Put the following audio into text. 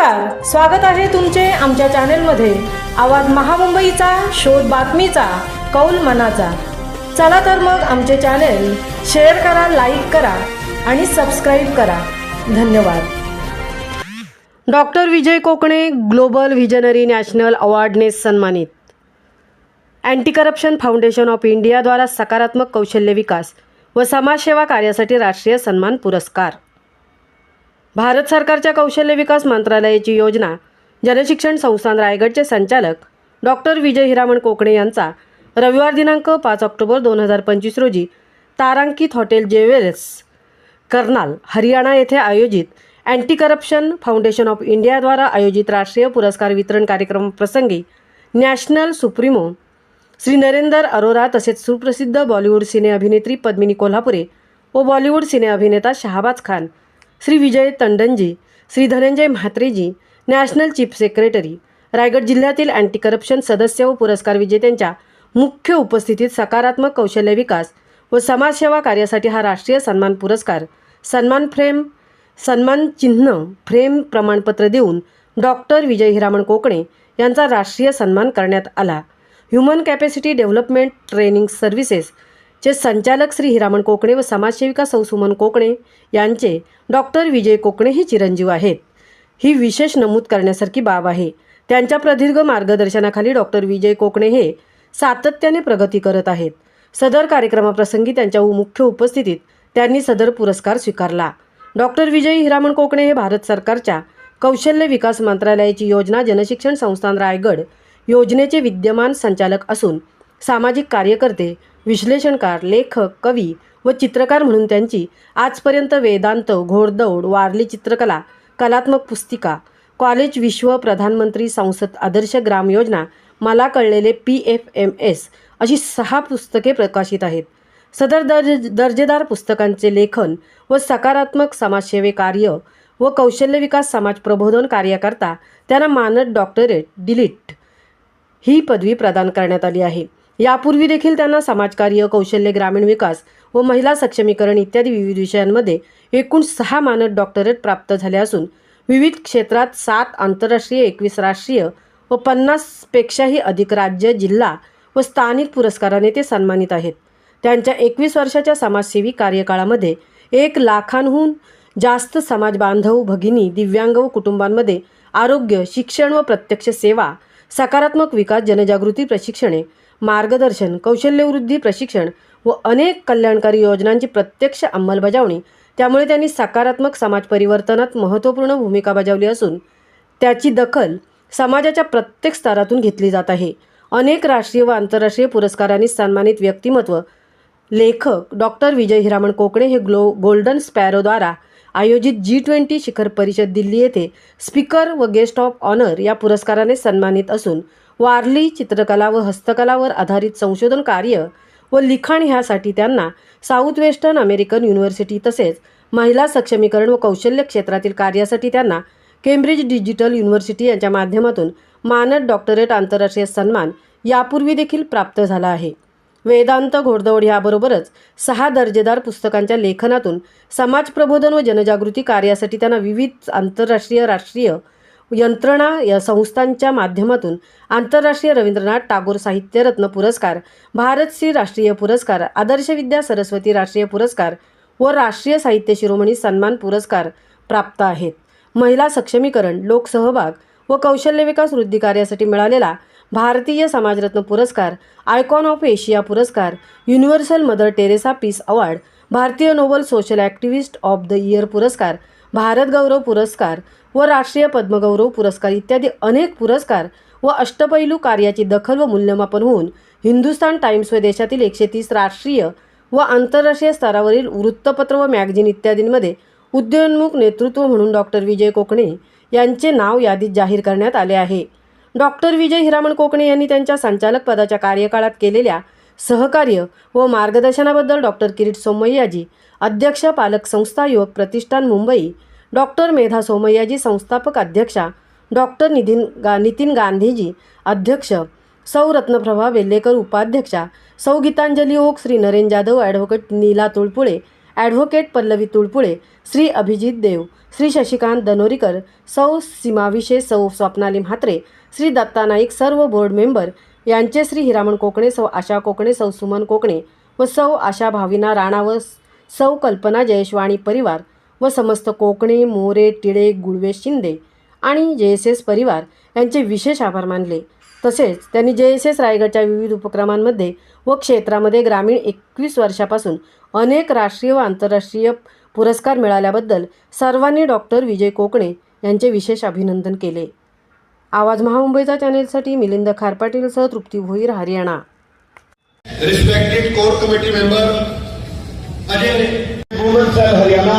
नमस्कार. स्वागत आहे तुमचे आमच्या चॅनेलमध्ये. आवाज महामुंबईचा शोध बातमीचा कौल मनाचा. चला तर मग आमचे चॅनेल शेअर करा लाईक करा आणि सबस्क्राईब करा. धन्यवाद. Doctor Vijay Kokane global visionary national अवॉर्डने सन्मानित. अँटी करप्शन फाउंडेशन ऑफ इंडियाद्वारा सकारात्मक कौशल्य विकास व समाजसेवा कार्यासाठी राष्ट्रीय सन्मान पुरस्कार. भारत सरकारच्या कौशल्य विकास मंत्रालयाची योजना जनशिक्षण संस्थान रायगडचे संचालक डॉक्टर विजय हिरामण कोकणे यांचा रविवार दिनांक पाच ऑक्टोबर दोन हजार पंचवीस रोजी तारांकित हॉटेल जेवेल्स कर्नाल हरियाणा येथे आयोजित अँटी करप्शन फाउंडेशन ऑफ इंडियाद्वारा आयोजित राष्ट्रीय पुरस्कार वितरण कार्यक्रमाप्रसंगी नॅशनल सुप्रीमो श्री नरेंदर अरोरा तसेच सुप्रसिद्ध बॉलिवूड सिने अभिनेत्री पद्मिनी कोल्हापुरे व बॉलिवूड सिने अभिनेता शहाबाज खान श्री विजय तंडनजी श्री धनंजय म्हात्रेजी नॅशनल चीफ सेक्रेटरी रायगड जिल्ह्यातील अँटी करप्शन सदस्य व पुरस्कार विजेत्यांच्या मुख्य उपस्थितीत सकारात्मक कौशल्य विकास व समाजसेवा कार्यासाठी हा राष्ट्रीय सन्मान पुरस्कार सन्मान फ्रेम सन्मान चिन्ह फ्रेम प्रमाणपत्र देऊन डॉक्टर विजय हिरामण कोकणे यांचा राष्ट्रीय सन्मान करण्यात आला. Human capacity development training services चे संचालक श्री हिरामण कोकणे व समाजसेविका सौ सुमन कोकणे यांचे डॉक्टर विजय कोकणे हे चिरंजीव आहेत. ही विशेष नमूद करण्यासारखी बाब आहे. त्यांच्या प्रदीर्घ मार्गदर्शनाखाली डॉक्टर विजय कोकणे हे सातत्याने प्रगती करत आहेत. सदर कार्यक्रमाप्रसंगी त्यांच्या मुख्य उपस्थितीत त्यांनी सदर पुरस्कार स्वीकारला. डॉक्टर विजय हिरामण कोकणे हे भारत सरकारच्या कौशल्य विकास मंत्रालयाची योजना जनशिक्षण संस्थान रायगड योजनेचे विद्यमान संचालक असून सामाजिक कार्यकर्ते विश्लेषणकार लेखक कवी व चित्रकार म्हणून त्यांची आजपर्यंत वेदांत घोडदौड वारली चित्रकला कलात्मक पुस्तिका कॉलेज विश्व प्रधानमंत्री संसद आदर्श ग्राम योजना मला कळलेले पी एफ एम एस अशी सहा पुस्तके प्रकाशित आहेत. सदर दर्ज दर्जेदार पुस्तकांचे लेखन व सकारात्मक समाजसेवे कार्य व कौशल्य विकास समाज प्रबोधन कार्याकरता त्यांना मानद डॉक्टरेट डिलीट ही पदवी प्रदान करण्यात आली आहे. यापूर्वी देखील त्यांना समाजकार्य कौशल्य ग्रामीण विकास व महिला सक्षमीकरण इत्यादी विविध विषयांमध्ये एकूण सहा मानद डॉक्टरेट प्राप्त झाले असून विविध क्षेत्रात सात आंतरराष्ट्रीय एकवीस राष्ट्रीय व पन्नासपेक्षाही अधिक राज्य जिल्हा व स्थानिक पुरस्काराने ते सन्मानित आहेत. त्यांच्या एकवीस वर्षाच्या समाजसेवी कार्यकाळामध्ये एक लाखांहून जास्त समाज बांधव भगिनी दिव्यांग व कुटुंबांमध्ये आरोग्य शिक्षण व प्रत्यक्ष सेवा सकारात्मक विकास जनजागृती प्रशिक्षणे मार्गदर्शन कौशल्यवृद्धी प्रशिक्षण व अनेक कल्याणकारी योजनांची प्रत्यक्ष अंमलबजावणी त्यामुळे त्यांनी सकारात्मक समाज परिवर्तनात महत्त्वपूर्ण भूमिका बजावली असून त्याची दखल समाजाच्या प्रत्येक स्तरातून घेतली जात आहे. अनेक राष्ट्रीय व आंतरराष्ट्रीय पुरस्कारांनी सन्मानित व्यक्तिमत्व लेखक डॉक्टर विजय हिरामण कोकणे हे ग्लो गोल्डन स्पॅरोद्वारा आयोजित जी ट्वेंटी शिखर परिषद दिल्ली येथे स्पीकर व गेस्ट ऑफ ऑनर या पुरस्काराने सन्मानित असून वारली चित्रकला व हस्तकलावर आधारित संशोधन कार्य व लिखाण ह्यासाठी त्यांना साऊथ वेस्टर्न अमेरिकन युनिव्हर्सिटी तसेच महिला सक्षमीकरण व कौशल्य क्षेत्रातील कार्यासाठी त्यांना केम्ब्रिज डिजिटल युनिव्हर्सिटी यांच्या माध्यमातून मानद डॉक्टरेट आंतरराष्ट्रीय सन्मान यापूर्वी देखील प्राप्त झाला आहे. वेदांत घोडदौड याबरोबरच सहा दर्जेदार पुस्तकांच्या लेखनातून समाज प्रबोधन व जनजागृती कार्यासाठी त्यांना विविध आंतरराष्ट्रीय राष्ट्रीय यंत्रणा या संस्थांच्या माध्यमातून आंतरराष्ट्रीय रवींद्रनाथ टागोर साहित्यरत्न पुरस्कार भारतश्री राष्ट्रीय पुरस्कार आदर्श विद्या सरस्वती राष्ट्रीय पुरस्कार व राष्ट्रीय साहित्य शिरोमणी सन्मान पुरस्कार प्राप्त आहेत. महिला सक्षमीकरण लोकसहभाग व कौशल्य विकास वृद्धी कार्यासाठी मिळालेला भारतीय समाजरत्न पुरस्कार आयकॉन ऑफ एशिया पुरस्कार universal Mother Teresa peace award भारतीय nobel social activist of the year पुरस्कार भारत गौरव पुरस्कार व राष्ट्रीय पद्मगौरव पुरस्कार इत्यादी अनेक पुरस्कार व अष्टपैलू कार्याची दखल व मूल्यमापन होऊन हिंदुस्तान टाइम्स व देशातील एकशे तीस राष्ट्रीय व आंतरराष्ट्रीय स्तरावरील वृत्तपत्र व मॅगझिन इत्यादींमध्ये उद्योन्मुख नेतृत्व म्हणून डॉक्टर विजय कोकणे यांचे नाव यादीत जाहीर करण्यात आले आहे. डॉक्टर विजय हिरामण कोकणे यांनी त्यांच्या संचालक पदाच्या कार्यकाळात केलेल्या सहकार्य व मार्गदर्शनाबद्दल डॉक्टर किरीट सोमय्याजी अध्यक्ष पालक संस्था युवक प्रतिष्ठान मुंबई डॉक्टर मेधा सोमय्याजी संस्थापक अध्यक्षा डॉक्टर नितीन गा नितीन गांधीजी अध्यक्ष सौ रत्नप्रभा वेल्लेकर उपाध्यक्षा सौ गीतांजली ओक श्री नरेन जाधव ॲडव्होकेट नीला तुळपुळे ॲडव्होकेट पल्लवी तुळपुळे श्री अभिजित देव श्री शशिकांत दनोरीकर सौ सीमाविशेष सौ स्वप्नाली म्हात्रे श्री दत्ता नाईक सर्व बोर्ड मेंबर यांचे श्री हिरामण कोकणे सौ आशा कोकणे सौ सुमन कोकणे व सौ आशा भाविना राणा व सौ कल्पना जयशवाणी परिवार व समस्त कोकणे मोरे टिळे गुळवे शिंदे आणि जे एस एस परिवार यांचे विशेष आभार मानले. तसेच त्यांनी जे एस एस रायगडच्या विविध उपक्रमांमध्ये व क्षेत्रामध्ये ग्रामीण एकवीस वर्षापासून अनेक राष्ट्रीय व आंतरराष्ट्रीय पुरस्कार मिळाल्याबद्दल सर्वांनी डॉक्टर विजय कोकणे यांचे विशेष अभिनंदन केले. आवाज महामुंबईचा चॅनेलसाठी मिलिंद खारपाटील सह Trupti Bhoir Haryana. Respected core committee member Ajay Haryana